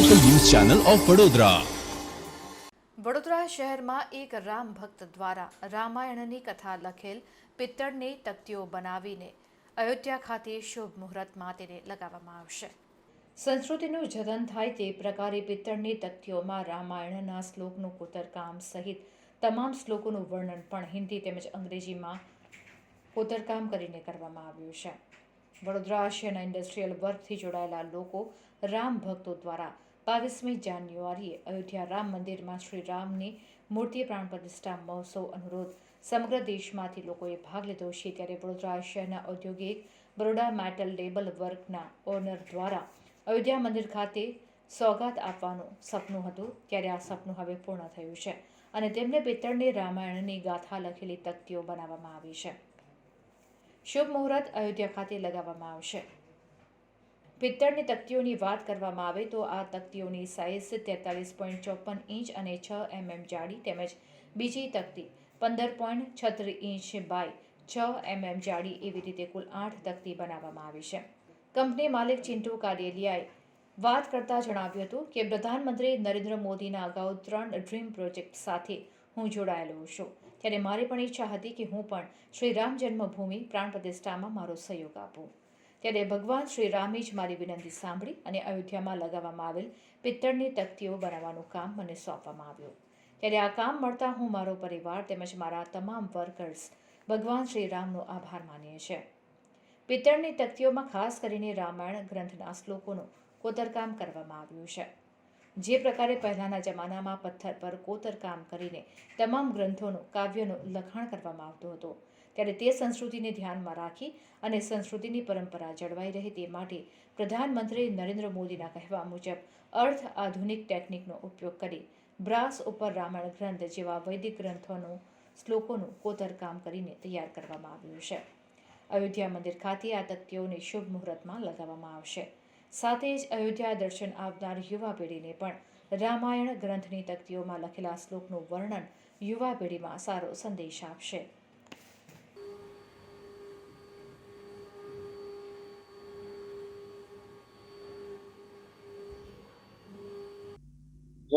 Channel of Vadodara Vadodara શહેરમાં એક રામ ભક્ત દ્વારા રામાયણની કથા લખેલ પિત્તળની તકતીઓ બનાવીને અયોધ્યા ખાતે શુભ મુહૂર્તમાં તેને લગાવવામાં આવશે. સંસ્કૃતિનું જતન થાય તે પ્રકારે પિત્તળની તકતીઓમાં રામાયણના શ્લોકનું કોતરકામ સહિત તમામ શ્લોકોનું વર્ણન પણ હિન્દી તેમજ અંગ્રેજીમાં કોતરકામ કરીને કરવામાં આવ્યું છે. વડોદરા આશિયાના ઇન્ડસ્ટ્રીયલ વર્કથી જોડાયેલા લોકો રામ ભક્તો દ્વારા બાવીસમી જાન્યુઆરીએ અયોધ્યા રામ મંદિરમાં શ્રી રામની મૂર્તિ પ્રાણ પ્રતિષ્ઠા મહોત્સવ અનુરોધ. સમગ્ર દેશમાંથી લોકોએ ભાગ લીધો છે. ત્યારે વડોદરા શહેરના ઔદ્યોગિક બરોડા મેટલ લેબલ વર્કના ઓનર દ્વારા અયોધ્યા મંદિર ખાતે સોગાત આપવાનું સપનું હતું. ત્યારે આ સપનું હવે પૂર્ણ થયું છે અને તેમને પિત્તળની રામાયણની ગાથા લખેલી તકતીઓ બનાવવામાં આવી છે. શુભ મુહૂર્ત અયોધ્યા ખાતે લગાવવામાં આવશે. પિત્તળની તકતીઓની વાત કરવામાં આવે તો આ તકતીઓની સાઇઝ તેતાલીસ પોઈન્ટ ચોપન ઇંચ અને છ એમએમ જાડી તેમજ બીજી તકતી પંદર પોઈન્ટ છત્રીસ ઇંચ બાય છ એમએમ જાડી એવી રીતે કુલ આઠ તકતી બનાવવામાં આવી છે. કંપની માલિક ચિંટુ કારેલિયાએ વાત કરતા જણાવ્યું હતું કે પ્રધાનમંત્રી નરેન્દ્ર મોદીના અગાઉ ત્રણ ડ્રીમ પ્રોજેક્ટ સાથે હું જોડાયેલો છું. ત્યારે મારી પણ ઈચ્છા હતી કે હું પણ શ્રી રામ જન્મભૂમિ પ્રાણ પ્રતિષ્ઠામાં મારો સહયોગ આપું. ત્યારે ભગવાન શ્રી રામે જ મારી વિનંતી સાંભળી અને અયોધ્યામાં લગાવવામાં આવેલ પિત્તળની તકતીઓ બનાવવાનું કામ મને સોંપવામાં આવ્યું. ત્યારે આ કામ મળતા હું મારો પરિવાર તેમજ મારા તમામ વર્કર્સ ભગવાન શ્રી રામનો આભાર માનીએ છીએ. પિત્તળની તકતીઓમાં ખાસ કરીને રામાયણ ગ્રંથના શ્લોકોનું કોતરકામ કરવામાં આવ્યું છે. જે પ્રકારે પહેલાંના જમાનામાં પથ્થર પર કોતરકામ કરીને તમામ ગ્રંથોનું કાવ્યનું લખાણ કરવામાં આવતું હતું. ત્યારે તે સંસ્કૃતિને ધ્યાનમાં રાખી અને સંસ્કૃતિની પરંપરા જળવાઈ રહે તે માટે પ્રધાનમંત્રી નરેન્દ્ર મોદીના કહેવા મુજબ અર્થ આધુનિક ટેકનિકનો ઉપયોગ કરી બ્રાસ ઉપર રામાયણ ગ્રંથ જેવા વૈદિક ગ્રંથોનું, શ્લોકોનું કોતરકામ કરીને તૈયાર કરવામાં આવ્યું છે. અયોધ્યા મંદિર ખાતે આ તકતીઓને શુભ મુહૂર્તમાં લગાવવામાં આવશે. સાથે જ અયોધ્યા દર્શન આવનાર યુવા પેઢીને પણ રામાયણ ગ્રંથની તકતીઓમાં લખેલા શ્લોકનું વર્ણન યુવા પેઢીમાં સારો સંદેશ આપશે.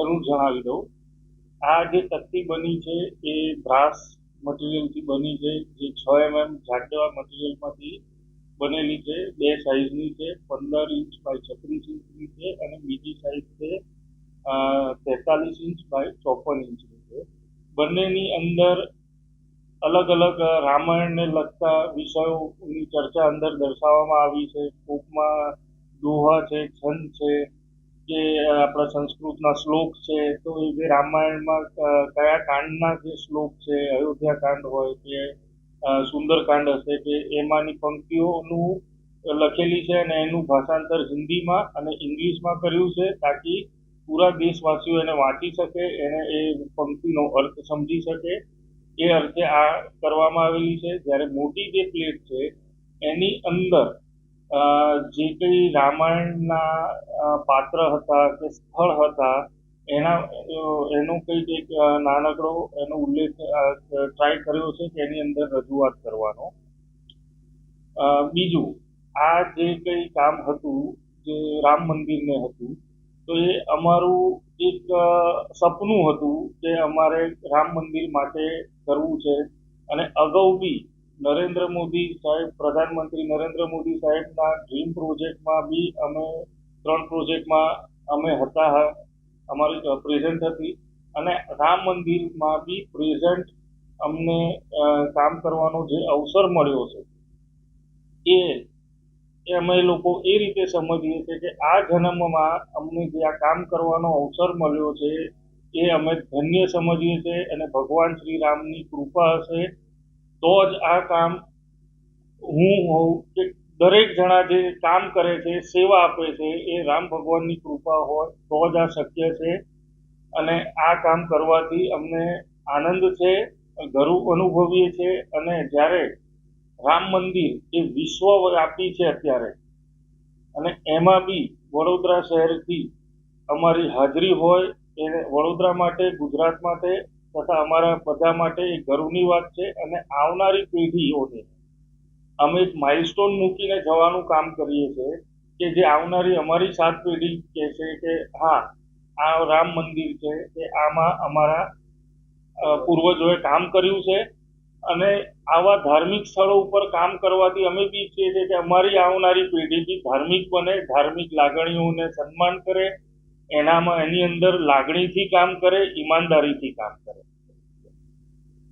જરૂર જણાવી દઉં. આ જે તકતી બની છે એ બ્રાસ મટીરિયલથી બની છે, જે છ એમએમ જાડેવા મટીરિયલમાંથી બનેલી છે. બે સાઇઝની છે, પંદર ઇંચ બાય છત્રીસ ઇંચની છે અને બીજી સાઇઝ છે તેતાલીસ ઇંચ બાય ચોપન ઇંચની છે. બંનેની અંદર અલગ અલગ રામાયણને લગતા વિષયોની ચર્ચા અંદર દર્શાવવામાં આવી છે. કૂપમાં દોહા છે, છંદ છે કે આપણા સંસ્કૃતના શ્લોક છે, તો જે રામાયણમાં કયા કાંડના જે શ્લોક છે, અયોધ્યા કાંડ હોય કે સુંદરકાંડ હશે કે, એમાંની પંક્તિઓનું લખેલી છે અને એનું ભાષાંતર હિન્દીમાં અને ઇંગ્લિશમાં કર્યું છે તાકી પૂરા દેશવાસીઓ એને વાંચી શકે, એને એ પંક્તિનો અર્થ સમજી શકે. એ અર્થે આ કરવામાં આવેલી છે. જ્યારે મોટી જે પ્લેટ છે, એની અંદર જે કંઈ રામાયણના પાત્ર હતા કે સ્થળ હતા, એના એનું કંઈક એક નાનકડો એનો ઉલ્લેખ ટ્રાય કર્યો છે કે એની અંદર રજૂઆત કરવાનો. બીજું, આ જે કંઈ કામ હતું, જે રામ મંદિરને હતું, તો એ અમારું એક સપનું હતું કે અમારે રામ મંદિર માટે કરવું છે અને અગાઉ બી નરેન્દ્ર મોદી સાહેબ, પ્રધાનમંત્રી નરેન્દ્ર મોદી સાહેબના ડ્રીમ પ્રોજેક્ટમાં બી અમે ત્રણ પ્રોજેક્ટમાં અમે હતા અમારી પ્રેઝન્ટ હતી. અને રામ મંદિરમાં બી પ્રેઝન્ટ અમને કામ કરવાનો જે અવસર મળ્યો છે એ અમે લોકો એ રીતે સમજીએ છીએ કે આ જન્મમાં અમને જે આ કામ કરવાનો અવસર મળ્યો છે, એ અમે ધન્ય સમજીએ છીએ અને ભગવાન શ્રી રામની કૃપા હશે તો જ આ કામ હું હોઉં કે દરેક જણા જે કામ કરે છે, સેવા આપે છે, એ રામ ભગવાનની કૃપા હોય, તો જ આ શક્ય છે. અને આ કામ કરવાથી અમને આનંદ છે, ગર્વ અનુભવીએ છીએ અને જ્યારે રામ મંદિર એ વિશ્વવ્યાપી છે અત્યારે, અને એમાં બી વડોદરા શહેરથી અમારી હાજરી હોય એને વડોદરા માટે, ગુજરાત માટે તથા અમારા બધા માટે એ ગર્વની વાત છે અને આવનારી પેઢીઓને અમે એક માઇલસ્ટોન મૂકીને જવાનું કામ કરીએ છીએ કે જે આવનારી અમારી સાત પેઢી કહે છે કે હા, આ રામ મંદિર છે કે આમાં અમારા પૂર્વજોએ કામ કર્યું છે અને આવા ધાર્મિક સ્થળો ઉપર કામ કરવાથી અમે બી ઈચ્છીએ છીએ કે અમારી આવનારી પેઢી બી ધાર્મિક બને, ધાર્મિક લાગણીઓને સન્માન કરે એનામાં એની અંદર લાગણીથી કામ કરે ઈમાનદારીથી કામ કરે.